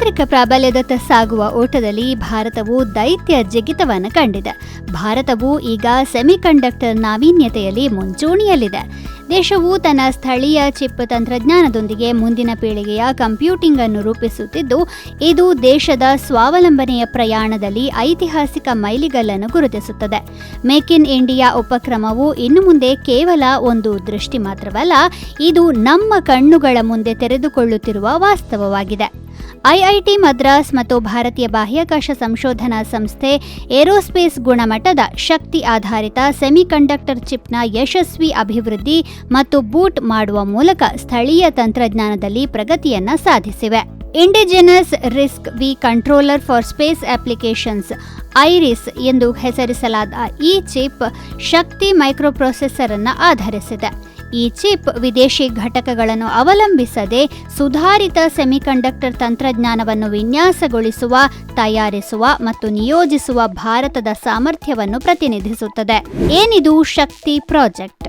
ತಾಂತ್ರಿಕ ಪ್ರಾಬಲ್ಯದತ್ತ ಸಾಗುವ ಓಟದಲ್ಲಿ ಭಾರತವು ದೈತ್ಯ ಜಿಗಿತವನ್ನು ಕಂಡಿದೆ. ಭಾರತವು ಈಗ ಸೆಮಿಕಂಡಕ್ಟರ್ ನಾವೀನ್ಯತೆಯಲ್ಲಿ ಮುಂಚೂಣಿಯಲ್ಲಿದೆ. ದೇಶವು ತನ್ನ ಸ್ಥಳೀಯ ಚಿಪ್ ತಂತ್ರಜ್ಞಾನದೊಂದಿಗೆ ಮುಂದಿನ ಪೀಳಿಗೆಯ ಕಂಪ್ಯೂಟಿಂಗ್ ಅನ್ನು ರೂಪಿಸುತ್ತಿದ್ದು, ಇದು ದೇಶದ ಸ್ವಾವಲಂಬನೆಯ ಪ್ರಯಾಣದಲ್ಲಿ ಐತಿಹಾಸಿಕ ಮೈಲಿಗಲ್ಲನ್ನು ಗುರುತಿಸುತ್ತದೆ. ಮೇಕ್ ಇನ್ ಇಂಡಿಯಾ ಉಪಕ್ರಮವು ಇನ್ನು ಮುಂದೆ ಕೇವಲ ಒಂದು ದೃಷ್ಟಿ ಮಾತ್ರವಲ್ಲ, ಇದು ನಮ್ಮ ಕಣ್ಣುಗಳ ಮುಂದೆ ತೆರೆದುಕೊಳ್ಳುತ್ತಿರುವ ವಾಸ್ತವವಾಗಿದೆ. ಐಐಟಿ ಮದ್ರಾಸ್ ಮತ್ತು ಭಾರತೀಯ ಬಾಹ್ಯಾಕಾಶ ಸಂಶೋಧನಾ ಸಂಸ್ಥೆ ಏರೋಸ್ಪೇಸ್ ಗುಣಮಟ್ಟದ ಶಕ್ತಿ ಆಧಾರಿತ ಸೆಮಿಕಂಡಕ್ಟರ್ ಚಿಪ್ನ ಯಶಸ್ವಿ ಅಭಿವೃದ್ಧಿ ಮತ್ತು ಬೂಟ್ ಮಾಡುವ ಮೂಲಕ ಸ್ಥಳೀಯ ತಂತ್ರಜ್ಞಾನದಲ್ಲಿ ಪ್ರಗತಿಯನ್ನು ಸಾಧಿಸಿವೆ. Indigenous RISC V controller for space applications IRIS ಎಂದು ಹೆಸರಿಸಲಾದ ಈ ಚಿಪ್ ಶಕ್ತಿ ಮೈಕ್ರೋಪ್ರೊಸೆಸರ್ ಅನ್ನು ಆಧರಿಸಿದೆ. ಈ ಚಿಪ್ ವಿದೇಶಿ ಘಟಕಗಳನ್ನು ಅವಲಂಬಿಸದೆ ಸುಧಾರಿತ ಸೆಮಿಕಂಡಕ್ಟರ್ ತಂತ್ರಜ್ಞಾನವನ್ನು ವಿನ್ಯಾಸಗೊಳಿಸುವ, ತಯಾರಿಸುವ ಮತ್ತು ನಿಯೋಜಿಸುವ ಭಾರತದ ಸಾಮರ್ಥ್ಯವನ್ನು ಪ್ರತಿನಿಧಿಸುತ್ತದೆ. ಏನಿದು Shakti project?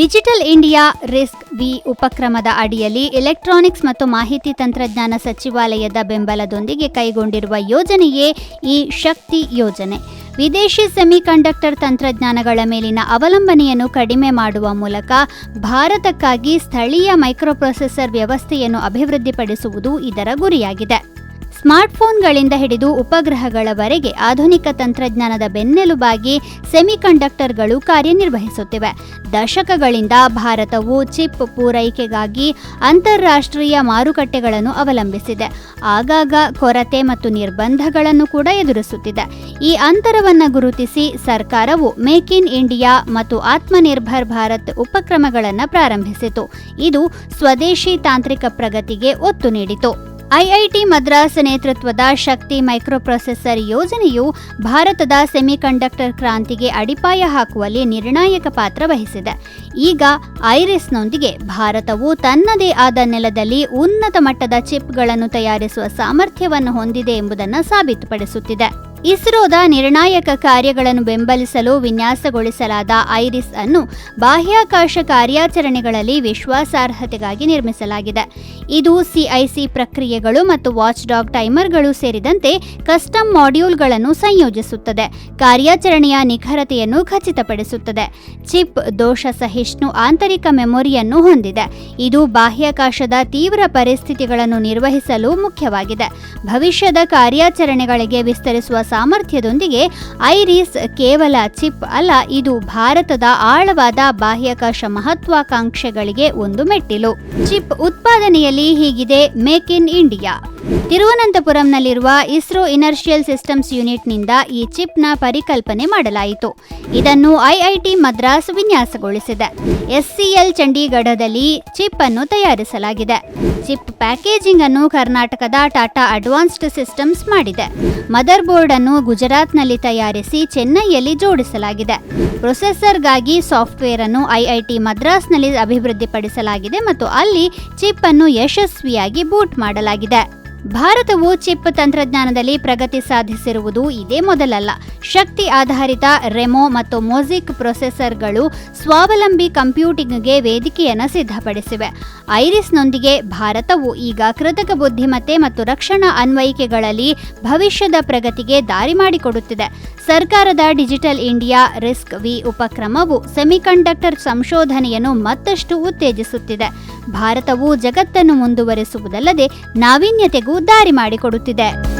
Digital India RISC V ಉಪಕ್ರಮದ ಅಡಿಯಲ್ಲಿ ಎಲೆಕ್ಟ್ರಾನಿಕ್ಸ್ ಮತ್ತು ಮಾಹಿತಿ ತಂತ್ರಜ್ಞಾನ ಸಚಿವಾಲಯದ ಬೆಂಬಲದೊಂದಿಗೆ ಕೈಗೊಂಡಿರುವ ಯೋಜನೆಯೇ ಈ ಶಕ್ತಿ ಯೋಜನೆ. ವಿದೇಶಿ ಸೆಮಿಕಂಡಕ್ಟರ್ ತಂತ್ರಜ್ಞಾನಗಳ ಮೇಲಿನ ಅವಲಂಬನೆಯನ್ನು ಕಡಿಮೆ ಮಾಡುವ ಮೂಲಕ ಭಾರತಕ್ಕಾಗಿ ಸ್ಥಳೀಯ ಮೈಕ್ರೋಪ್ರೊಸೆಸರ್ ವ್ಯವಸ್ಥೆಯನ್ನು ಅಭಿವೃದ್ಧಿಪಡಿಸುವುದು ಇದರ ಗುರಿಯಾಗಿದೆ. ಸ್ಮಾರ್ಟ್ಫೋನ್ಗಳಿಂದ ಹಿಡಿದು ಉಪಗ್ರಹಗಳವರೆಗೆ ಆಧುನಿಕ ತಂತ್ರಜ್ಞಾನದ ಬೆನ್ನೆಲುಬಾಗಿ ಸೆಮಿಕಂಡಕ್ಟರ್ಗಳು ಕಾರ್ಯನಿರ್ವಹಿಸುತ್ತಿವೆ. ದಶಕಗಳಿಂದ ಭಾರತವು ಚಿಪ್ ಪೂರೈಕೆಗಾಗಿ ಅಂತಾರಾಷ್ಟ್ರೀಯ ಮಾರುಕಟ್ಟೆಗಳನ್ನು ಅವಲಂಬಿಸಿದೆ. ಆಗಾಗ ಕೊರತೆ ಮತ್ತು ನಿರ್ಬಂಧಗಳನ್ನು ಕೂಡ ಎದುರಿಸುತ್ತಿದೆ. ಈ ಅಂತರವನ್ನು ಗುರುತಿಸಿ ಸರ್ಕಾರವು ಮೇಕ್ ಇನ್ ಇಂಡಿಯಾ ಮತ್ತು ಆತ್ಮನಿರ್ಭರ್ ಭಾರತ್ ಉಪಕ್ರಮಗಳನ್ನು ಪ್ರಾರಂಭಿಸಿತು. ಇದು ಸ್ವದೇಶಿ ತಾಂತ್ರಿಕ ಪ್ರಗತಿಗೆ ಒತ್ತು ನೀಡಿತು. ಐಐಟಿ ಮದ್ರಾಸ್ ನೇತೃತ್ವದ ಶಕ್ತಿ ಮೈಕ್ರೋಪ್ರೊಸೆಸರ್ ಯೋಜನೆಯು ಭಾರತದ ಸೆಮಿಕಂಡಕ್ಟರ್ ಕ್ರಾಂತಿಗೆ ಅಡಿಪಾಯ ಹಾಕುವಲ್ಲಿ ನಿರ್ಣಾಯಕ ಪಾತ್ರ ವಹಿಸಿದೆ. ಈಗ ಐರಿಸ್ನೊಂದಿಗೆ ಭಾರತವು ತನ್ನದೇ ಆದ ನೆಲದಲ್ಲಿ ಉನ್ನತ ಮಟ್ಟದ ಚಿಪ್ಗಳನ್ನು ತಯಾರಿಸುವ ಸಾಮರ್ಥ್ಯವನ್ನು ಹೊಂದಿದೆ ಎಂಬುದನ್ನು ಸಾಬೀತುಪಡಿಸುತ್ತಿದೆ. ಇಸ್ರೋದ ನಿರ್ಣಾಯಕ ಕಾರ್ಯಗಳನ್ನು ಬೆಂಬಲಿಸಲು ವಿನ್ಯಾಸಗೊಳಿಸಲಾದ ಐರಿಸ್ ಅನ್ನು ಬಾಹ್ಯಾಕಾಶ ಕಾರ್ಯಾಚರಣೆಗಳಲ್ಲಿ ವಿಶ್ವಾಸಾರ್ಹತೆಗಾಗಿ ನಿರ್ಮಿಸಲಾಗಿದೆ. ಇದು ಸಿಐಸಿ ಪ್ರಕ್ರಿಯೆಗಳು ಮತ್ತು ವಾಚ್ ಡಾಗ್ ಟೈಮರ್ಗಳು ಸೇರಿದಂತೆ ಕಸ್ಟಮ್ ಮಾಡ್ಯೂಲ್ಗಳನ್ನು ಸಂಯೋಜಿಸುತ್ತದೆ. ಕಾರ್ಯಾಚರಣೆಯ ನಿಖರತೆಯನ್ನು ಖಚಿತಪಡಿಸುತ್ತದೆ. ಚಿಪ್ ದೋಷ ಸಹಿಷ್ಣು ಆಂತರಿಕ ಮೆಮೊರಿಯನ್ನು ಹೊಂದಿದೆ. ಇದು ಬಾಹ್ಯಾಕಾಶದ ತೀವ್ರ ಪರಿಸ್ಥಿತಿಗಳನ್ನು ನಿರ್ವಹಿಸಲು ಮುಖ್ಯವಾಗಿದೆ. ಭವಿಷ್ಯದ ಕಾರ್ಯಾಚರಣೆಗಳಿಗೆ ವಿಸ್ತರಿಸುವ ಸಾಮರ್ಥ್ಯದೊಂದಿಗೆ ಐರಿಸ್ ಕೇವಲ ಚಿಪ್ ಅಲ್ಲ, ಇದು ಭಾರತದ ಆಳವಾದ ಬಾಹ್ಯಾಕಾಶ ಮಹತ್ವಾಕಾಂಕ್ಷೆಗಳಿಗೆ ಒಂದು ಮೆಟ್ಟಿಲು. ಚಿಪ್ ಉತ್ಪಾದನೆಯಲ್ಲಿ ಹೀಗಿದೆ ಮೇಕ್ ಇನ್ ಇಂಡಿಯಾ. ತಿರುವನಂತಪುರಂನಲ್ಲಿರುವ ಇಸ್ರೋ ಇನರ್ಷಿಯಲ್ ಸಿಸ್ಟಮ್ಸ್ ಯೂನಿಟ್ನಿಂದ ಈ ಚಿಪ್ನ ಪರಿಕಲ್ಪನೆ ಮಾಡಲಾಯಿತು. ಇದನ್ನು ಐಐಟಿ ಮದ್ರಾಸ್ ವಿನ್ಯಾಸಗೊಳಿಸಿದೆ. ಎಸ್ಸಿಎಲ್ ಚಂಡೀಗಢದಲ್ಲಿ ಚಿಪ್ ಅನ್ನು ತಯಾರಿಸಲಾಗಿದೆ. ಚಿಪ್ ಪ್ಯಾಕೇಜಿಂಗ್ ಅನ್ನು ಕರ್ನಾಟಕದ ಟಾಟಾ ಅಡ್ವಾನ್ಸ್ಡ್ ಸಿಸ್ಟಮ್ಸ್ ಮಾಡಿದೆ. ಮದರ್ ಬೋರ್ಡ್ ಅನ್ನು ಗುಜರಾತ್ನಲ್ಲಿ ತಯಾರಿಸಿ ಚೆನ್ನೈಯಲ್ಲಿ ಜೋಡಿಸಲಾಗಿದೆ. ಪ್ರೊಸೆಸರ್ಗಾಗಿ ಸಾಫ್ಟ್ವೇರ್ ಅನ್ನು ಐಐಟಿ ಮದ್ರಾಸ್ನಲ್ಲಿ ಅಭಿವೃದ್ಧಿಪಡಿಸಲಾಗಿದೆ ಮತ್ತು ಅಲ್ಲಿ ಚಿಪ್ ಅನ್ನು ಯಶಸ್ವಿಯಾಗಿ ಬೂಟ್ ಮಾಡಲಾಗಿದೆ. ಭಾರತವು ಚಿಪ್ ತಂತ್ರಜ್ಞಾನದಲ್ಲಿ ಪ್ರಗತಿ ಸಾಧಿಸಿರುವುದು ಇದೇ ಮೊದಲಲ್ಲ. ಶಕ್ತಿ ಆಧಾರಿತ ರೆಮೋ ಮತ್ತು ಮೊಸಿಕ್ ಪ್ರೊಸೆಸರ್ಗಳು ಸ್ವಾವಲಂಬಿ ಕಂಪ್ಯೂಟಿಂಗ್ಗೆ ವೇದಿಕೆಯನ್ನು ಸಿದ್ಧಪಡಿಸಿವೆ. ಐರಿಸ್ನೊಂದಿಗೆ ಭಾರತವು ಈಗ ಕೃತಕ ಬುದ್ಧಿಮತ್ತೆ ಮತ್ತು ರಕ್ಷಣಾ ಅನ್ವಯಿಕೆಗಳಲ್ಲಿ ಭವಿಷ್ಯದ ಪ್ರಗತಿಗೆ ದಾರಿ ಮಾಡಿಕೊಡುತ್ತಿದೆ. ಸರ್ಕಾರದ ಡಿಜಿಟಲ್ ಇಂಡಿಯಾ ರಿಸ್ಕ್ ವಿ ಉಪಕ್ರಮವು ಸೆಮಿಕಂಡಕ್ಟರ್ ಸಂಶೋಧನೆಯನ್ನು ಮತ್ತಷ್ಟು ಉತ್ತೇಜಿಸುತ್ತಿದೆ. ಭಾರತವು ಜಗತ್ತನ್ನು ಮುಂದುವರಿಸುವುದಲ್ಲದೆ ನಾವೀನ್ಯತೆಗೂ ದಾರಿ ಮಾಡಿಕೊಡುತ್ತಿದೆ.